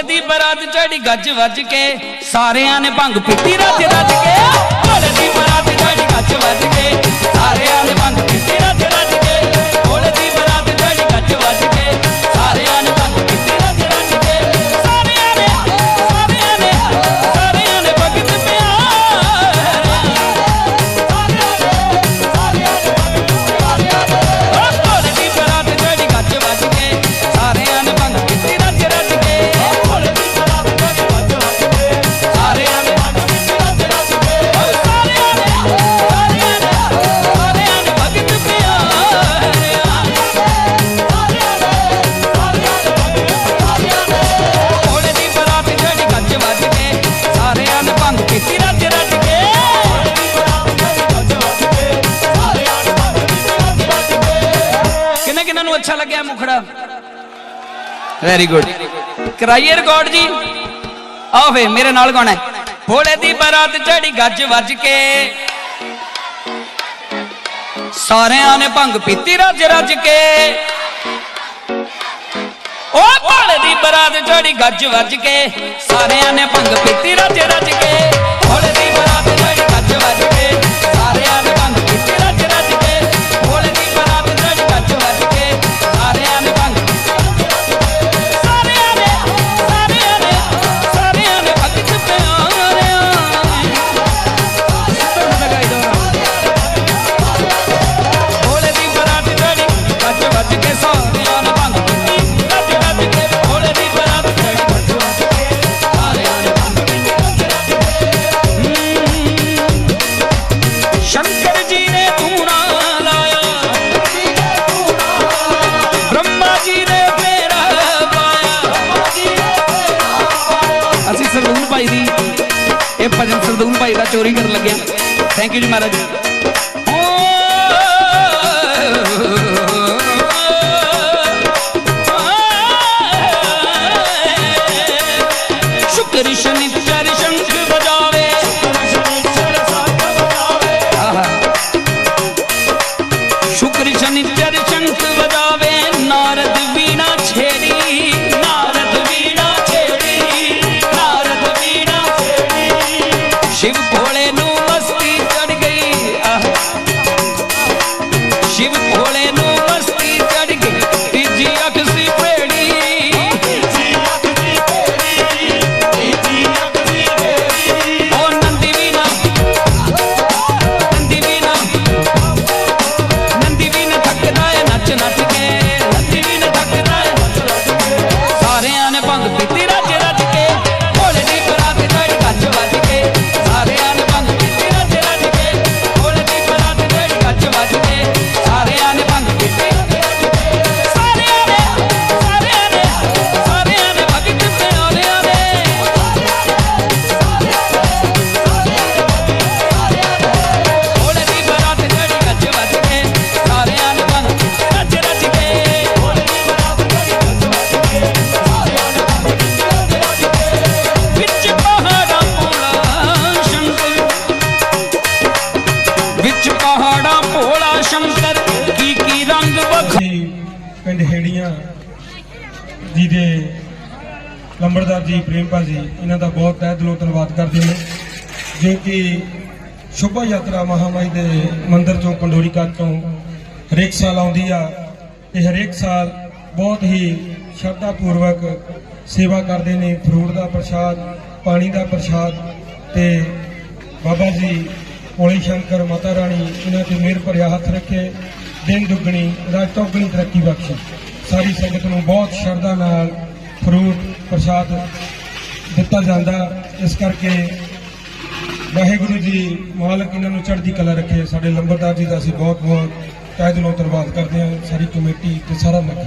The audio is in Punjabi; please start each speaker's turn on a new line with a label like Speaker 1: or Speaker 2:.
Speaker 1: ਭੋਲੇ ਦੀ ਬਰਾਤ ਚੜੀ ਗੱਜ ਵੱਜ ਕੇ, ਸਾਰਿਆਂ ਨੇ ਭੰਗ ਪੀਤੀ, ਰੱਜ ਰੱਜ ਕੇ। ਭੋਲੇ ਦੀ ਅੱਛਾ ਲੱਗਿਆ ਮੁਖੜਾ। ਵੈਰੀ ਗੁੱਡ ਕਰਾਈਏ ਰਿਕਾਰਡ ਜੀ। ਆਓ ਫੇ ਮੇਰੇ ਨਾਲ ਗਾਣਾ ਭੋਲੇ ਦੀ ਬਰਾਤ ਚੜੀ ਗੱਜ ਵੱਜ ਕੇ। ਸਾਰਿਆਂ ਨੇ ਭੰਗ ਪੀਤੀ ਰੱਜ ਰੱਜ ਕੇ। ਓ ਭੋਲੇ ਦੀ ਬਰਾਤ ਚੜੀ ਗੱਜ ਵੱਜ ਕੇ। ਸਾਰਿਆਂ ਨੇ ਭੰਗ ਪੀਤੀ ਰੱਜ ਰੱਜ ਕੇ। ਭਜਨ ਸਰਦੂਲ ਭਾਈ ਦਾ ਚੋਰੀ ਕਰਨ ਲੱਗਿਆ ਥੈਂਕ ਯੂ ਜੀ ਮਹਾਰਾਜ। ਸ਼ੰਕਰ ਕੀ ਕੀ ਰੰਗ ਵਖ
Speaker 2: ਅਸੀਂ ਪਿੰਡ ਹੇੜੀਆਂ ਜੀ ਦੇ ਲੰਬੜਦਾਰ ਜੀ, ਪ੍ਰੇਮਪਾਲ ਜੀ, ਇਹਨਾਂ ਦਾ ਬਹੁਤ ਤਹਿ ਦਿਲੋਂ ਧੰਨਵਾਦ ਕਰਦੇ ਹਾਂ। ਜੋ ਕਿ ਸ਼ੋਭਾ ਯਾਤਰਾ ਮਹਾਮਾਈ ਦੇ ਮੰਦਿਰ 'ਚੋਂ, ਪੰਡੋਰੀ ਕੱਤ ਤੋਂ ਹਰੇਕ ਸਾਲ ਆਉਂਦੀ ਆ ਤੇ ਹਰੇਕ ਸਾਲ ਬਹੁਤ ਹੀ ਸ਼ਰਧਾ ਪੂਰਵਕ ਸੇਵਾ ਕਰਦੇ ਨੇ। ਫਰੂਟ ਦਾ ਪ੍ਰਸ਼ਾਦ, ਪਾਣੀ ਦਾ ਪ੍ਰਸ਼ਾਦ ਤੇ ਬਾਬਾ ਜੀ ਭੋਲੇ ਸ਼ੰਕਰ ਮਾਤਾ ਰਾਣੀ ਇਹਨਾਂ ਤੇ ਮਿਹਰ ਭਰਿਆ ਹੱਥ ਰੱਖੇ, ਦਿਨ ਦੁੱਗਣੀ, ਰਾਤ ਚੌਗਣੀ ਤਰੱਕੀ ਬਖਸ਼ੇ। ਸਾਰੀ ਸੰਗਤ ਨੂੰ ਬਹੁਤ ਸ਼ਰਧਾ ਨਾਲ ਫਰੂਟ ਪ੍ਰਸ਼ਾਦ ਦਿੱਤਾ ਜਾਂਦਾ। ਇਸ ਕਰਕੇ ਵਾਹਿਗੁਰੂ ਜੀ, ਮਾਲਕ ਇਹਨਾਂ ਨੂੰ ਚੜ੍ਹਦੀ ਕਲਾ ਰੱਖੇ। ਸਾਡੇ ਲੰਬਰਦਾਰ ਜੀ ਦਾ ਅਸੀਂ ਬਹੁਤ ਬਹੁਤ ਤਹਿ ਦਿਲੋਂ ਧੰਨਵਾਦ ਕਰਦੇ ਹਾਂ। ਸਾਰੀ ਕਮੇਟੀ ਤੇ ਸਾਰਾ ਨਗਰ